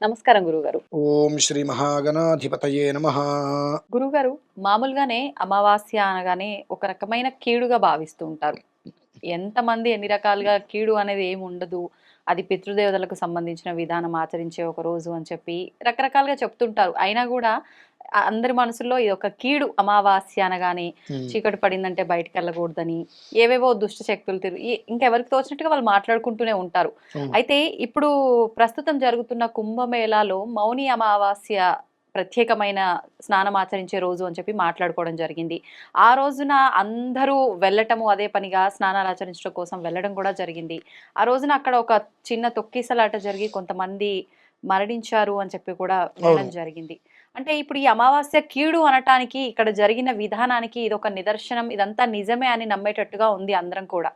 నమస్కారం గురుగారు ఓం శ్రీ మహాగణాధిపతయే నమ. గురుగారు మామూలుగానే అమావాస్య అనగానే ఒక రకమైన కీడుగా భావిస్తూ ఉంటారు. ఎంతమంది ఎన్ని రకాలుగా కీడు అనేది ఏమి ఉండదు. అది పితృదేవతలకు సంబంధించిన విధానం ఆచరించే ఒక రోజు అని చెప్పి రకరకాలుగా చెప్తుంటారు. అయినా కూడా అందరి మనసులో ఇది ఒక కీడు అమావాస్య అనగానే చీకటి పడిందంటే బయటకు వెళ్ళకూడదని ఏవేవో దుష్ట శక్తులు తిరుగు ఇంకెవరికి తోచినట్టుగా వాళ్ళు మాట్లాడుకుంటూనే ఉంటారు. అయితే ఇప్పుడు ప్రస్తుతం జరుగుతున్న కుంభమేళాలో మౌని అమావాస్య ప్రత్యేకమైన స్నానం ఆచరించే రోజు అని చెప్పి మాట్లాడుకోవడం జరిగింది. ఆ రోజున అందరూ వెళ్ళటము అదే పనిగా స్నానాలు ఆచరించడం కోసం వెళ్ళడం కూడా జరిగింది. ఆ రోజున అక్కడ ఒక చిన్న తొక్కిసలాట జరిగి కొంతమంది మరణించారు అని చెప్పి కూడా వినడం అవును. జరిగింది. అంటే ఇప్పుడు ఈ అమావాస్య కీడు అనటానికి ఇక్కడ జరిగిన విధానానికి ఇది ఒక నిదర్శనం. ఇదంతా నిజమే అని నమ్మేటట్టుగా ఉంది అందరం కూడా.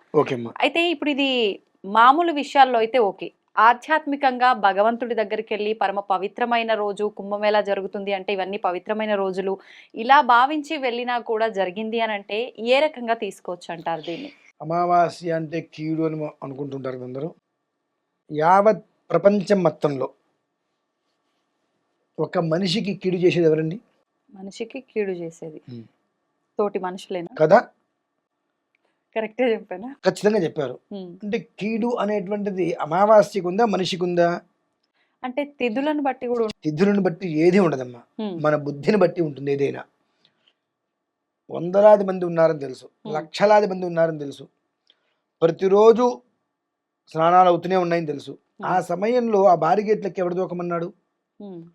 అయితే ఇప్పుడు ఇది మామూలు విషయాల్లో అయితే ఓకే. ఆధ్యాత్మికంగా భగవంతుడి దగ్గరికి వెళ్ళి పరమ పవిత్రమైన రోజు కుంభమేళా జరుగుతుంది అంటే ఇవన్నీ పవిత్రమైన రోజులు. ఇలా భావించి వెళ్ళినా కూడా జరిగింది అని అంటే ఏ రకంగా తీసుకోవచ్చు అంటారు దీన్ని? అమావాస్య అంటే కీడు అని అనుకుంటుంటారు అందరూ. యావత్ ప్రపంచం మొత్తంలో ఒక మనిషికి కీడు చేసేది ఎవరండి? మనిషికి కీడు చేసేది. తోటి మనుషులేనా? కదా? కరెక్టే చెప్పానా? ఖచ్చితంగా చెప్పారు. అంటే కీడు అనేటువంటిది అమావాస్యకు ఉందా మనిషికి ఉందా? అంటే తిథులను బట్టి కూడా తిథులను బట్టి ఏది ఉండదమ్మా. మన బుద్ధిని బట్టి ఉంటుంది ఏదైనా. వందలాది మంది ఉన్నారని తెలుసు. లక్షలాది మంది ఉన్నారని తెలుసు. ప్రతిరోజు స్నానాలు అవుతూనే ఉన్నాయని తెలుసు. ఆ సమయంలో ఆ బారిగేట్లకి ఎవడు దూకమన్నాడు.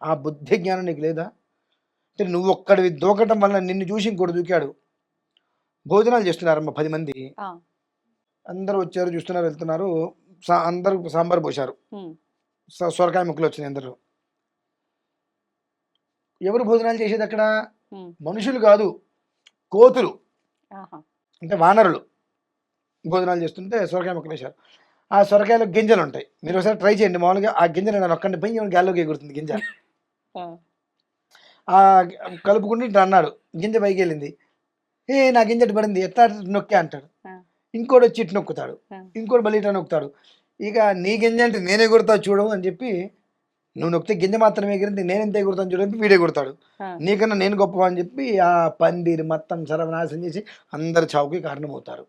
ఆ బుద్ధి జ్ఞానం నీకు లేదా? అంటే నువ్వు ఒక్కడివి దూకటం వల్ల నిన్ను చూసి ఇంకోటి దూకాడు. భోజనాలు చేస్తున్నారమ్మ పది మంది. అందరూ వచ్చారు చూస్తున్నారు వెళ్తున్నారు. అందరూ సాంబార్ పోశారు. సొరకాయ ముక్కలు వచ్చినాయి అందరూ. ఎవరు భోజనాలు చేసేది అక్కడ. మనుషులు కాదు కోతులు. అంటే వానరులు. భోజనాలు చేస్తుంటే సొరకాయ ముక్కలు వేశారు. ఆ సొరకాయలో గింజలు ఉంటాయి మీరు ఒకసారి ట్రై చేయండి. మామూలుగా ఆ గింజలు నేను ఒక్కండి పోయి గాల్లోకి ఎగురుతుంది గింజ. ఆ. కలుపుకుంటూ ఇట్లా అన్నాడు. గింజ పైకి వెళ్ళింది. ఏ నా గింజ పడింది? ఎట్లా నొక్కే అంటాడు. ఇంకోటి వచ్చి ఇటు నొక్కుతాడు. ఇంకోటి మళ్ళీ ఇట్లా నొక్కుతాడు. ఇక నీ గింజ అంటే నేనే కొడతా చూడు అని చెప్పి నువ్వు నొక్కితే గింజ మాత్రమే ఎగిరింది. నేను ఎంత ఎగురుతాను చూడు అని వీడే కొడతాడు. నీకన్నా నేను గొప్ప అని చెప్పి ఆ పందిరి మొత్తం సర్వనాశనం చేసి అందరి చావుకి కారణమవుతారు.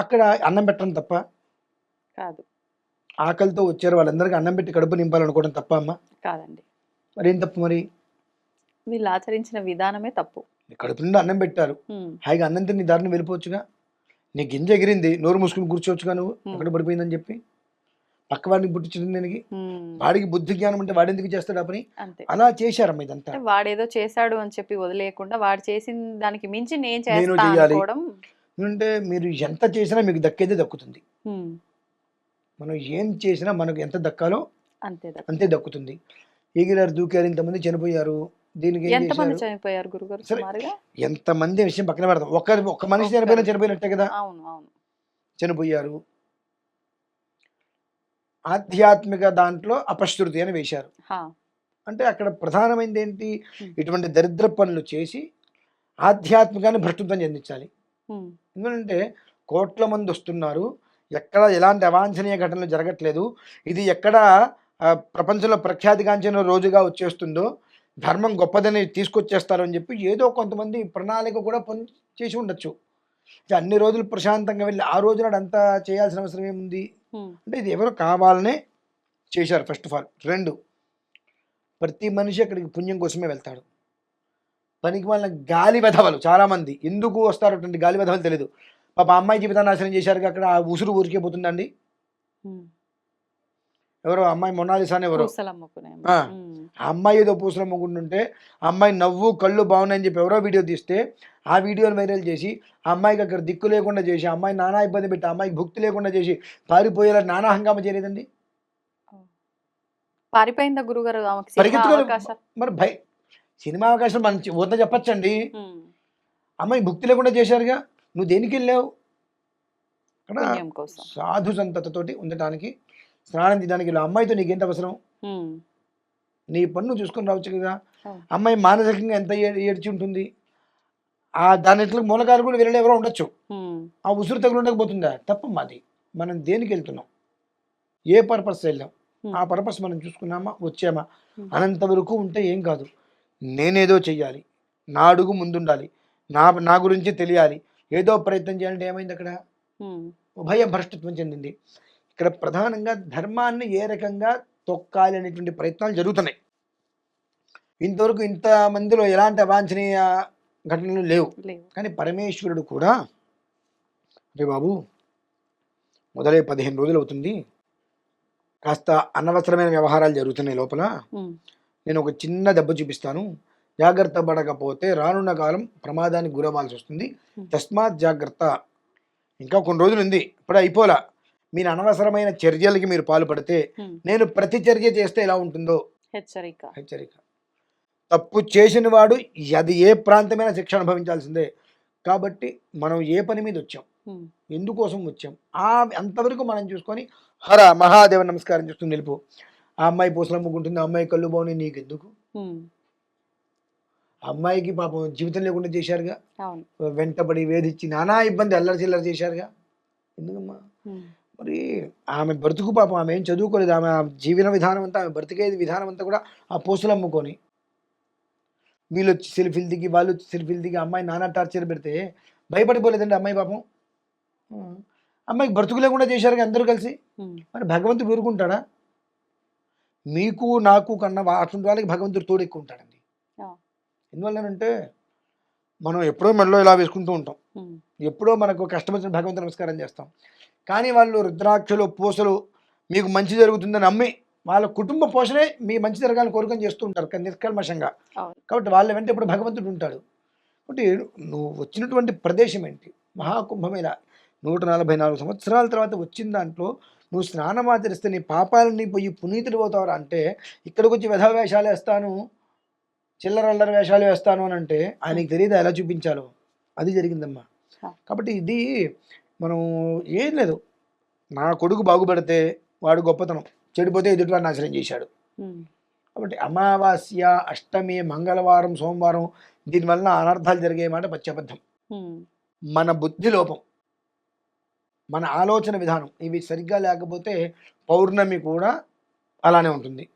అక్కడ అన్నం పెట్టడం తప్ప? కాదు. ఆకలితో వచ్చారు వాళ్ళందరికీ అన్నం పెట్టి కడుపు నింపాలనుకోవడం తప్ప అమ్మ? కాదండి. మరి ఏం తప్పు మరి? వీళ్ళు ఆచరించిన విధానమే తప్పు. కడుపు నిండా అన్నం పెట్టారు. హాయిగా అన్నం తిని దారిని వెళ్ళిపోవచ్చుగా? నీ గింజ ఎగిరింది నోరు మూసుకుని కూర్చోవచ్చుగా నువ్వు. అక్కడ పడిపోయిందని చెప్పి? పక్క వాడిని పుట్టించడం దానికి. వాడికి బుద్ధి జ్ఞానం అంటే వాడు ఎందుకు చేస్తాడు పని? అంతే. అలా చేశారమ్మ ఇదంతా. వాడేదో చేశాడు అని చెప్పి వదిలేయకుండా వాడు చేసిన దానికి మించి నేను. అనుకోవడం ఎందుకంటే మీరు ఎంత చేసినా మీకు దక్కేదే దక్కుతుంది. మనం ఏం చేసినా మనకు ఎంత దక్కాలో అంతే దక్కుతుంది. ఎగిరారు దూకారు ఇంతమంది చనిపోయారు దీనికి ఎంతమంది విషయం పక్కన పెడతాం ఒక ఒక మనిషి. చనిపోయినా చనిపోయినట్టే కదా? అవును అవును. చనిపోయారు. ఆధ్యాత్మిక దాంట్లో అపశృతి అని వేశారు. అంటే అక్కడ ప్రధానమైనది ఏంటి. ఇటువంటి దరిద్ర పనులు చేసి ఆధ్యాత్మికాన్ని భ్రష్టత్వం చెందించాలి. ఎందుకంటే కోట్ల మంది వస్తున్నారు. ఎక్కడ ఎలాంటి అవాంఛనీయ ఘటనలు జరగట్లేదు. ఇది ఎక్కడ ప్రపంచంలో ప్రఖ్యాతిగాంచిన రోజుగా వచ్చేస్తుందో ధర్మం గొప్పదని తీసుకొచ్చేస్తారు అని చెప్పి ఏదో కొంతమంది ప్రణాళిక కూడా పొంది చేసి ఉండొచ్చు అన్ని రోజులు ప్రశాంతంగా వెళ్ళి ఆ రోజు నాడు అంతా చేయాల్సిన అవసరం ఏముంది? అంటే ఇది ఎవరు కావాలనే చేశారు ఫస్ట్ ఆఫ్ ఆల్. రెండు ప్రతి మనిషి అక్కడికి పుణ్యం కోసమే వెళ్తాడు. పనికి వాళ్ళ గాలి వెధవలు చాలామంది. ఎందుకు వస్తారు అటువంటి గాలి వెధవలు తెలియదు పాప అమ్మాయి జీవితాన్ని నాశనం చేశారు అక్కడ ఆ ఉసురు ఊరికే పోతుందండి. ఎవరో అమ్మాయి మొనాలిసాని ఎవరో. పూసలు అమ్ముకునే ఆ. అమ్మాయి ఏదో పూసలు అమ్ముకుంటుంటే అమ్మాయి నవ్వు కళ్ళు బాగున్నాయని చెప్పి ఎవరో వీడియో తీస్తే ఆ వీడియోని వైరల్ చేసి అమ్మాయికి అక్కడ దిక్కు లేకుండా చేసి అమ్మాయి నానా ఇబ్బంది పెట్టి అమ్మాయికి భుక్తి లేకుండా చేసి పారిపోయేలా నానా హంగామా చేయలేదండి? పారిపోయిందా గురుగారు మరి భయ సినిమా అవకాశం మనం వద్ద చెప్పచ్చండి. అమ్మాయి భుక్తి లేకుండా చేశారుగా నువ్వు దేనికి వెళ్ళావు అక్కడ సాధు సంతతతోటి ఉండటానికి స్నానం చేయడానికి వెళ్ళావు. అమ్మాయితో నీకేంటి అవసరం ఉమ్. నీ పన్ను చూసుకొని రావచ్చు కదా. అమ్మాయి మానసికంగా ఎంత ఏడ్చి ఉంటుంది ఆ దాని ఇట్లా మూలకాలు కూడా వెళ్ళి ఎవరో ఉండొచ్చు. ఆ ఉసురు తగులు ఉండకపోతుందా తప్పమ్మా అది మనం దేనికి వెళ్తున్నాం ఏ పర్పస్ వెళ్ళాం. ఆ పర్పస్ మనం చూసుకున్నామా వచ్చామా. అనంత వరకు ఉంటే ఏం కాదు నేనేదో చెయ్యాలి. నా అడుగు ముందుండాలి. నా నా గురించి తెలియాలి. ఏదో ప్రయత్నం చేయాలంటే ఏమైంది అక్కడ. ఉభయ భ్రష్టత్వం చెందింది. ఇక్కడ ప్రధానంగా ధర్మాన్ని ఏ రకంగా తొక్కాలి అనేటువంటి ప్రయత్నాలు జరుగుతున్నాయి. ఇంతవరకు ఇంత మందిలో ఎలాంటి అవాంఛనీయ ఘటనలు లేవు. కానీ పరమేశ్వరుడు కూడా రే బాబు మొదలై పదిహేను రోజులు అవుతుంది. కాస్త అనవసరమైన వ్యవహారాలు జరుగుతున్నాయి లోపల. నేను ఒక చిన్న దెబ్బ చూపిస్తాను. జాగ్రత్త పడకపోతే రానున్న కాలం ప్రమాదానికి గురవ్వాల్సి వస్తుంది. తస్మాత్ జాగ్రత్త. ఇంకా కొన్ని రోజులు ఉంది. ఇప్పుడు అయిపోలా. మీరు అనవసరమైన చర్యలకి మీరు పాల్పడితే. నేను ప్రతి చర్య చేస్తే ఎలా ఉంటుందో? హెచ్చరిక. హెచ్చరిక. తప్పు చేసిన వాడు అది ఏ ప్రాంతమైన శిక్ష అనుభవించాల్సిందే. కాబట్టి మనం ఏ పని మీద వచ్చాం. ఎందుకోసం వచ్చాం? ఆ అంతవరకు మనం చూసుకొని హర మహాదేవ నమస్కారం చేస్తూ నిలుపు. ఆ అమ్మాయి పూసలు అమ్ముకుంటుంది ఆ అమ్మాయి కళ్ళు బాగున్నాయి నీకెందుకు? అమ్మాయికి పాపం జీవితం లేకుండా చేశారుగా. వెంటబడి వేధించి నానా ఇబ్బంది అల్లరి చిల్లర చేశారుగా. ఎందుకమ్మా. మరి ఆమె బ్రతుకు పాపం ఆమె ఏం చదువుకోలేదు ఆమె జీవన విధానం అంతా ఆమె బ్రతికేది విధానం అంతా కూడా ఆ పూసలు అమ్ముకొని వీళ్ళు వచ్చి సెల్ఫీలు దిగి వాళ్ళు వచ్చి సెల్ఫీలు దిగి అమ్మాయి నానా టార్చర్ పెడితే భయపడిపోలేదండి అమ్మాయి పాపం. అమ్మాయికి బ్రతుకు లేకుండా చేశారు అందరూ కలిసి. మరి భగవంతుడు ఊరుకుంటాడా మీకు నాకు కన్నా అటువంటి వాళ్ళకి భగవంతుడు తోడు ఎక్కువ ఉంటాడండి. ఎందువల్లనంటే మనం ఎప్పుడో మెడలో ఇలా వేసుకుంటూ ఉంటాం. ఎప్పుడో మనకు కష్టం వచ్చిన భగవంతు నమస్కారం చేస్తాం. కానీ వాళ్ళు రుద్రాక్షలు పూసలు మీకు మంచి జరుగుతుందని నమ్మి వాళ్ళ కుటుంబ పోషణే మీ మంచి జరగాలని కోరుకొని చేస్తూ ఉంటారు నిష్కల్మషంగా. కాబట్టి వాళ్ళ వెంట ఇప్పుడు భగవంతుడు ఉంటాడు. కాబట్టి నువ్వు వచ్చినటువంటి ప్రదేశం ఏంటి? మహాకుంభమేళ. నూట నలభై నాలుగు సంవత్సరాల తర్వాత వచ్చిన దాంట్లో నువ్వు స్నానం ఆచరిస్తే నీ పాపాలని పోయి పునీతుడు పోతావరా అంటే ఇక్కడికి వచ్చి వ్యధ వేషాలు వేస్తాను చిల్లర అల్లరి వేషాలు వేస్తాను అని అంటే ఆయనకి తెలియదు ఎలా చూపించాలో? అది జరిగిందమ్మా. కాబట్టి ఇది మనం ఏం లేదు. నా కొడుకు బాగుపడితే వాడు గొప్పతనం. చెడిపోతే ఎదుటివాడిని నాశనం చేశాడు. కాబట్టి అమావాస్య అష్టమి మంగళవారం సోమవారం దీనివల్ల అనర్థాలు జరిగే మాట పచ్చబద్ధం. మన బుద్ధి లోపం. మన ఆలోచన విధానం. ఇవి సరిగ్గా లేకపోతే పౌర్ణమి కూడా అలానే ఉంటుంది.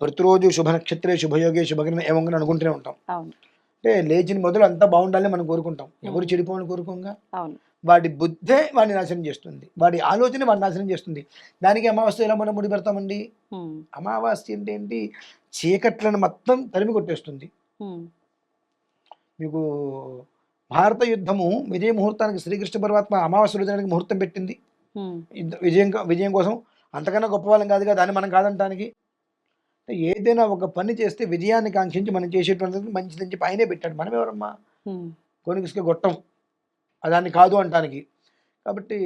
ప్రతిరోజు శుభ నక్షత్రే శుభయోగే శుభగ్రహం ఏమో అనుకుంటూనే ఉంటాం. అంటే లేచిన మొదలు అంతా బాగుండాలని మనం కోరుకుంటాం. ఎవరు చెడిపోవాలని కోరుకోంగా? వాడి బుద్ధే వాడిని నాశనం చేస్తుంది. వాడి ఆలోచన వాడిని నాశనం చేస్తుంది. దానికి అమావాస్య ఎలా మనం ముడి పెడతామండి. అమావాస్య అంటే ఏంటి? చీకట్లను మొత్తం తరిమి కొట్టేస్తుంది. మీకు భారత యుద్ధము విజయ ముహూర్తానికి శ్రీకృష్ణ పరమాత్మ అమావాస్య రోజునానికి ముహూర్తం పెట్టింది. విజయం విజయం కోసం అంతకన్నా గొప్ప వాళ్ళం కాదు కదా దాన్ని మనం కాదంటానికి. ఏదైనా ఒక పని చేస్తే విజయాన్ని కాంక్షించి మనం చేసేటువంటిది మంచిదని చెప్పి ఆయనే పెట్టాడు. మనం ఎవరమ్మా. కొనికిసుకే గొట్టం. దాన్ని కాదు అంటానికి. కాబట్టి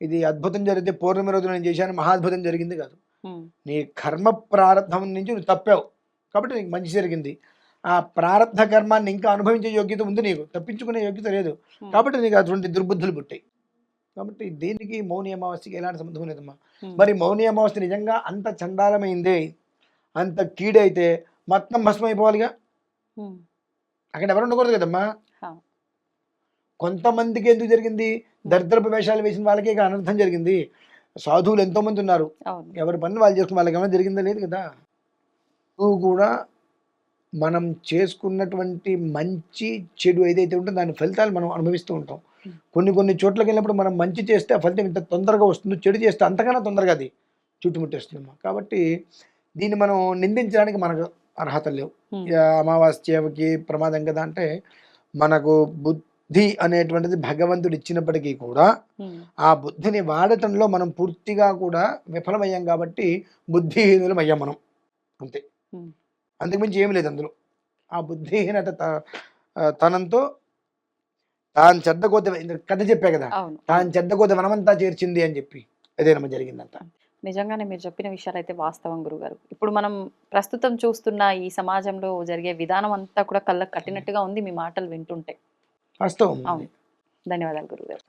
ఇది అద్భుతం జరిగితే పౌర్ణమి రోజు నేను చేశాను మహాద్భుతం జరిగింది కాదు. నీ కర్మ ప్రారంధం నుంచి నువ్వు తప్పావు. కాబట్టి నీకు మంచి జరిగింది. ఆ ప్రారంధ కర్మాన్ని ఇంకా అనుభవించే యోగ్యత ఉంది నీకు. తప్పించుకునే యోగ్యత లేదు. కాబట్టి నీకు అటువంటి దుర్బుద్ధులు పుట్టాయి. కాబట్టి దీనికి మౌని అమావాస్యకి ఎలాంటి సంబంధం లేదమ్మా. మరి మౌని అమావాస్య నిజంగా అంత చండాలమైందే అంత కీడైతే మొత్తం భస్మం అయిపోవాలిగా. అక్కడ ఎవరు ఉండకూడదు కదమ్మా. కొంతమందికి ఎందుకు జరిగింది? దరిద్రపు వేషాలు వేసిన వాళ్ళకి అనర్థం జరిగింది. సాధువులు ఎంతో మంది ఉన్నారు ఎవరి పని వాళ్ళు చేసుకుని వాళ్ళకి ఏమైనా జరిగిందా? లేదు కదా? నువ్వు కూడా మనం చేసుకున్నటువంటి మంచి చెడు ఏదైతే ఉంటుందో దాని ఫలితాలు మనం అనుభవిస్తూ ఉంటాం. కొన్ని కొన్ని చోట్లకి వెళ్ళినప్పుడు మనం మంచి చేస్తే ఆ ఫలితం ఇంత తొందరగా వస్తుంది చెడు చేస్తే అంతకన్నా తొందరగా అది చుట్టుముట్టేస్తుందమ్మా కాబట్టి దీన్ని మనం నిందించడానికి మనకు అర్హత లేవు. ఇక అమావాస్యకి ప్రమాదం కదా అంటే మనకు బుద్ధి అనేటువంటిది భగవంతుడు ఇచ్చినప్పటికీ కూడా. ఆ బుద్ధిని వాడటంలో మనం పూర్తిగా కూడా విఫలమయ్యాం కాబట్టి బుద్ధిహీనులం అయ్యాం మనం అంతే. అంతకుమించి ఏమి లేదు అందులో. ఆ బుద్ధిహీనత తనంతో తాను చెడ్డ కొద్ది కథ చెప్పే కదా. తాను చెడ్డ కొద్ది వనమంతా చేర్చింది అని చెప్పి అదేనమ్మ జరిగిందంట. నిజంగానే మీరు చెప్పిన విషయాలు అయితే వాస్తవం గురుగారు. ఇప్పుడు మనం ప్రస్తుతం చూస్తున్న ఈ సమాజంలో జరిగే విధానం అంతా కూడా కళ్ళకు కట్టినట్టుగా ఉంది మీ మాటలు వింటుంటే. వాస్తవం ధన్యవాదాలు గురుగారు.